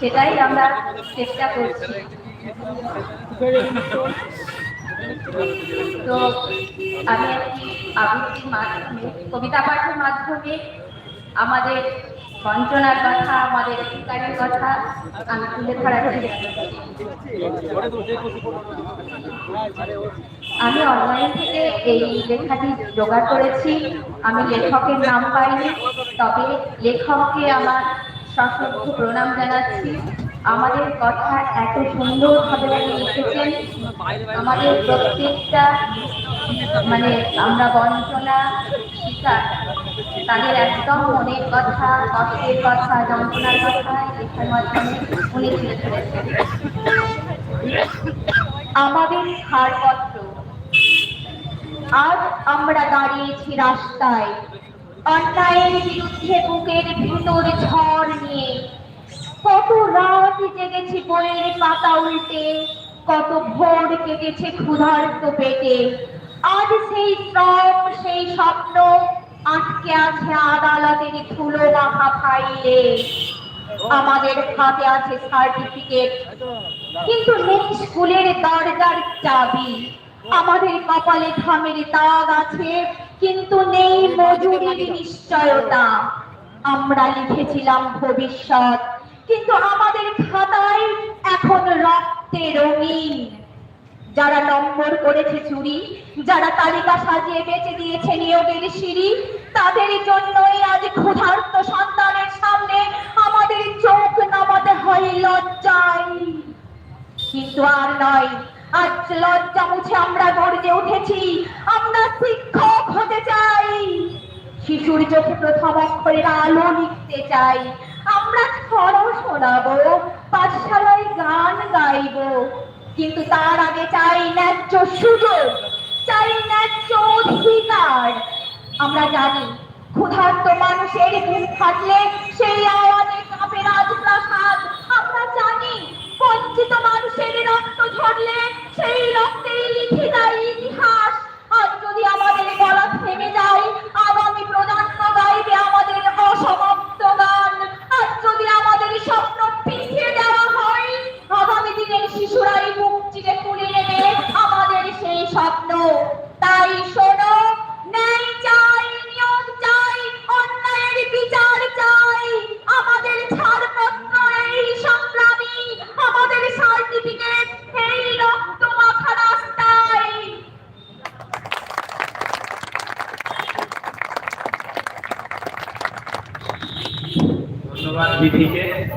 সেটাই আমরা চেষ্টা করছি। তো আমি আবৃত্তির মাধ্যমে, কবিতা পাঠের মাধ্যমে আমাদের বঞ্চনার কথা, আমাদের অধিকারের কথা আমি তুলে ধরার আমি অনলাইন থেকে এই লেখাটি জোগাড় করেছি। আমি লেখকের নাম পাইনি, তবে লেখককে আমার সশ্রদ্ধ প্রণাম জানাচ্ছি। আমাদের কথা এত সুন্দরভাবে লিখেছেন। আমাদের প্রত্যেকটা মানে আমরা বঞ্চনা, শিকার, তাদের একদম মনের কথা, কষ্টের কথা, যন্ত্রণার কথা লেখার মাধ্যমে উনি তুলে ধরেছেন। আমাদের ছাড়পত্র। আজ আমরা দাঁড়িয়েছি রাস্তায়। অন্যায়ের বিরুদ্ধে বুকের ভিতর ঝড় নিয়ে। কত রাত জেগেছি বইয়ের পাতা উল্টে, কত ভোর কেটেছে ক্ষুধার্ত পেটে। আজ সেই শ্রম, সেই স্বপ্ন আটকে আছে আদালতের ধুলো মাখা ফাইলে। আমাদের হাতে আছে সার্টিফিকেট, কিন্তু নেই স্কুলের দরজার চাবি। আমাদের কপালে ঘামের দাগ আছে, কিন্তু নেই মজুরির নিশ্চয়তা। আমরা লিখেছিলাম ভবিষ্যৎ, কিন্তু আমাদের খাতায় এখন রক্তে রঙিন যারা নম্বর করেছে চুরি, যারা তালিকা সাজিয়ে বেঁচে দিয়েছে নিয়োগের সিঁড়ি, তাদের জন্যই আজ ক্ষুধার্ত সন্তানের সামনে আমাদের চোখ নামাতে হয় লজ্জায়। কিন্তু আর নয়, আজ লজ্জা মুছে আমরা গর্জে উঠেছি। আমরা চোখে প্রথম অক্ষরের আলো লিখতে চাই। আমরা স্বর শোনাবো, পাঠশালায় গান গাইব। কিন্তু তার আগে চাই ন্যায্য সুযোগ, চাই ন্যায্য অধিকার। আমরা জানি, ক্ষুধার্ত মানুষের ঘুম থাকলে সেই আওয়াজে কাঁপে রাজপ্রাসাদ। Juan Vicente.